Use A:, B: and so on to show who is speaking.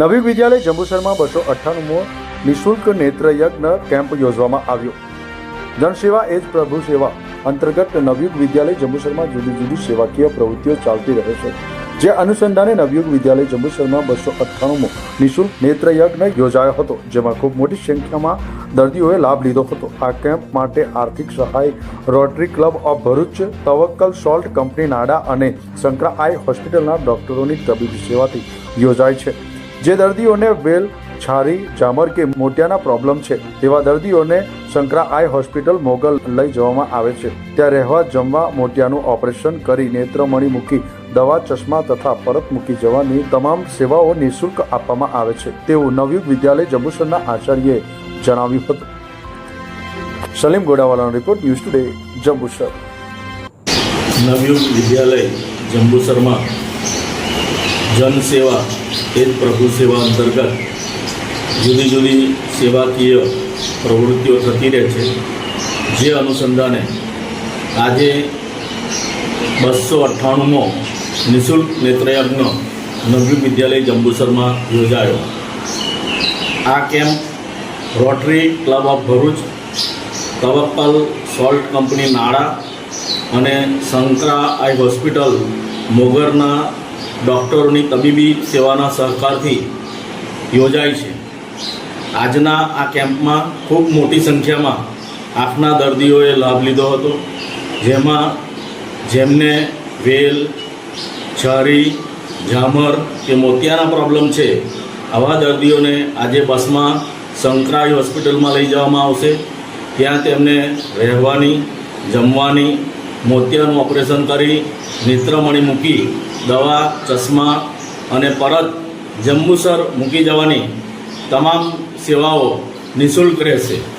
A: નવી વિદ્યાલય જંબુસરમાં બસો અઠ્ઠાણુંમો નિઃશુલ્ક નેત્રયજ્ઞ કેમ્પ યોજવામાં આવ્યો. જનસેવા એ જ પ્રભુ સેવા અંતર્ગત નવયુગ વિદ્યાલય જંબુસરમાં જુદી જુદી સેવાકીય પ્રવૃત્તિઓ ચાલતી રહે છે. જે અનુસંધાને નવયુગ વિદ્યાલય જંબુસરમાં બસો અઠ્ઠાણુંમો નિઃશુલ્ક નેત્રયજ્ઞ યોજાયો હતો, જેમાં ખૂબ મોટી સંખ્યામાં દર્દીઓએ લાભ લીધો હતો. આ કેમ્પ માટે આર્થિક સહાય, Rotary Club of Bharuch, Tavakkal salt company, Nada અને શંકરા આઈ હોસ્પિટલના ડોક્ટરોની તબીબી સેવાથી યોજાય છે. જે દર્દીઓને વેલ, છારી, જામર કે મોતિયાના પ્રોબ્લેમ છે, તેવા દર્દીઓને શંકરા આઈ હોસ્પિટલ મોગલ લઈ જવામાં આવે છે. ત્યાં રહેવા, જમવા, મોતિયાનું ઓપરેશન કરી નેત્રમણી મૂકી, દવા, ચશ્મા તથા પરત મૂકી જવાની તમામ સેવાઓ નિઃશુલ્ક આપવામાં આવે છે. તેવું નવયુગ વિદ્યાલય જંબુસરના આચાર્યએ જણાવ્યું હતું. Salim ગોડાવાલાનો report news today, Jambusar.
B: Navyug Vidyalaya જંબુસરમાં જનસેવા એ જ પ્રભુ સેવા અંતર્ગત જુદી જુદી સેવાકીય પ્રવૃત્તિઓ થતી રહે છે. જે અનુસંધાને આજે બસો અઠ્ઠાણુંમો નિઃશુલ્ક નેત્રયજ્ઞ નવયુગ વિદ્યાલય જંબુસરમાં યોજાયો. આ camp Rotary Club of Bharuch Tavakkal salt company Nala અને શંકરા આઈ હોસ્પિટલ મોગરના ડૉક્ટરોની તબીબી સેવાના સહકારથી યોજાય છે. આજના આ કેમ્પમાં ખૂબ મોટી સંખ્યામાં આંખના દર્દીઓએ લાભ લીધો હતો, જેમાં જેમને વેલ, છરી, ઝામર કે મોતિયાના પ્રોબ્લેમ છે, આવા દર્દીઓને આજે બસમાં શંકરાઈ હોસ્પિટલમાં લઈ જવામાં આવશે. ત્યાં તેમને રહેવાની, જમવાની મોતિયાનું ઓપરેશન કરી, નેત્રમણી મૂકી, દવા, ચશ્મા અને પરત જંબુસર મૂકી જવાની તમામ સેવાઓ નિઃશુલ્ક રહેશે.